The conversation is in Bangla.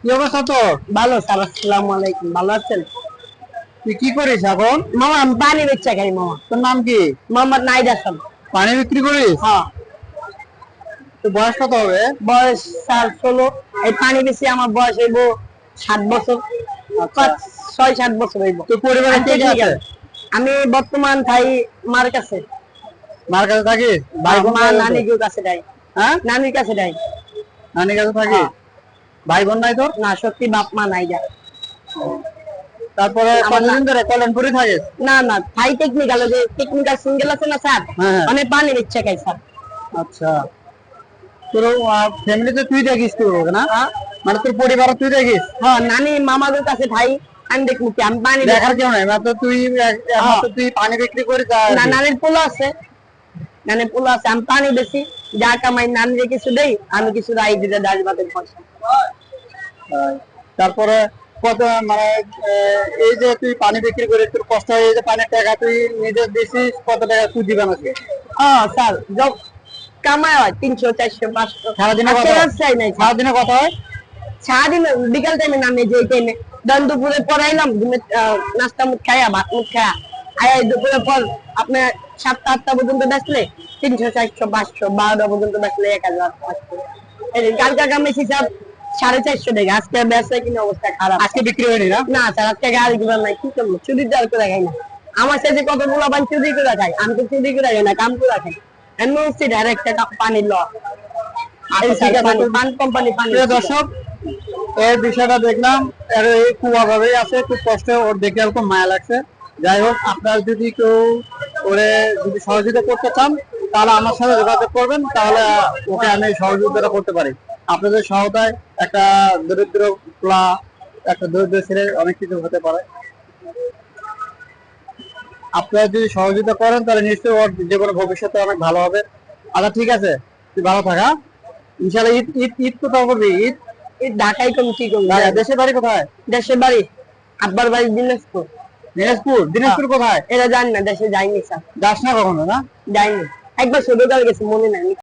কি অবস্থা তোর? ভালো স্যার আসসালামু আলাইকুম। ভালো আছেন? তুই কি করিস এখন? মামা আমি পানি বেচা খাই মামা। তোর নাম কি? মোহাম্মদ নাইদ হাসান। পানি বিক্রি করিস? হ্যাঁ। তোর বয়স কত হবে? বয়স স্যার ষোলো। এই পানি বেশি আমার বয়স হইব সাত বছর। পাঁচ ছয় সাত বছর হইব। তোর পরিবারে আমি কে কে আছে? আমি বর্তমান থাই মার কাছে। মার কাছে থাকিস? ভাই মা নানির কাছে যাই। হ্যাঁ? নানির কাছে যাই। নানির কাছে থাকিস? ভাই বোন নাই তোর? না সত্যি বাপ মা নাই যায় তারপরে কতদিন ধরে কল্যাণপুরে থাকিস? না না থাই টেকনিক্যাল যে টেকনিক্যাল সিঙ্গেল আছে না স্যার? হ্যাঁ, হ্যাঁ। মানে পানি বেচা খাই স্যার। আচ্ছা। তোর ফ্যামিলিতে তুই দেখিস তোর না? মানে তোর পরিবারে তুই দেখিস হ্যাঁ নানি মামাদের কাছে ভাই আমি দেখব কি আমি পানি। দেখার কেউ নাই মাত্র তুই তুই পানি বিক্রি আর না নানির পোলা আছে। নানির পোলা আছে আমি পানি বেশি যা কামাই নানিরে কিছু দেই আমি কিছু রাই দিতে ডাল ভাতের পয়সা। তারপরে কত মানে এই যে তুই পানি বিক্রি করে তোর কষ্ট হয় এই যে পানির টাকা তুই নিজে দিছিস কত টাকা দিবেন আজকে হ্যাঁ স্যার যব হয় তিনশো চারশো পাঁচশো। সারাদিনে কত চাই নাই সারাদিনে কত হয়? সারাদিন বিকাল টাইমে নামে যে টাইমে ধরেন দুপুরে পড়াইলাম নাস্তা মুখ খাইয়া ভাত মুখ খাইয়া আয়া দুপুরে পর আপনার সাতটা আটটা পর্যন্ত বেসলে তিনশো চারশো পাঁচশো বারোটা পর্যন্ত বেসলে এক হাজার পাঁচশো। কালকা কামেছি স্যার। সাড়ে চারশো টাকা। আজকে বেসে কিনা অবস্থা খারাপ? আজকে বিক্রি হয়নি না? না স্যার আজকে গাড়ি ঘুরার নাই। কি করব? চুরি দাঁড় করে খাই না। আমার সাথে কতগুলো চুরি করে খাই আমি তো চুরি করে খাই না কাম করে খাই। এমন হচ্ছে ডাইরেক্ট পানির ল। ঠিক আছে, তো- পান কোম্পানি পানি প্রিয় দর্শক এই বিষয়টা দেখলাম। এর এই আছে খুব কষ্ট ওর দেখে মায়া লাগছে। যাই হোক আপনারা যদি কেউ ওরে যদি সহযোগিতা করতে চান তাহলে আমার সাথে যোগাযোগ করবেন তাহলে ওকে আমি সহযোগিতা করতে পারি। আপনাদের সহায়তায় একটা দরিদ্র প্লা একটা দরিদ্র ছেলে অনেক কিছু হতে পারে। আপনারা যদি সহযোগিতা করেন তাহলে নিশ্চয়ই ওর জীবনে ভবিষ্যতে অনেক ভালো হবে। আচ্ছা ঠিক আছে। তুই ভালো থাকা ইনশাল্লাহ ঈদ ঈদ ঈদ কোথাও করবি? ঈদ? এই ঢাকায় কম কি কম দেশের বাড়ি কোথায়? দেশের বাড়ি আব্বার বাড়ি দিনাজপুর। দিনাজপুর? দিনাজপুর কোথায়? এরা জানি না দেশে যাইনি স্যার। যাস না কখনো না? যাইনি। একবার ছোটকাল গেছে মনে নাই।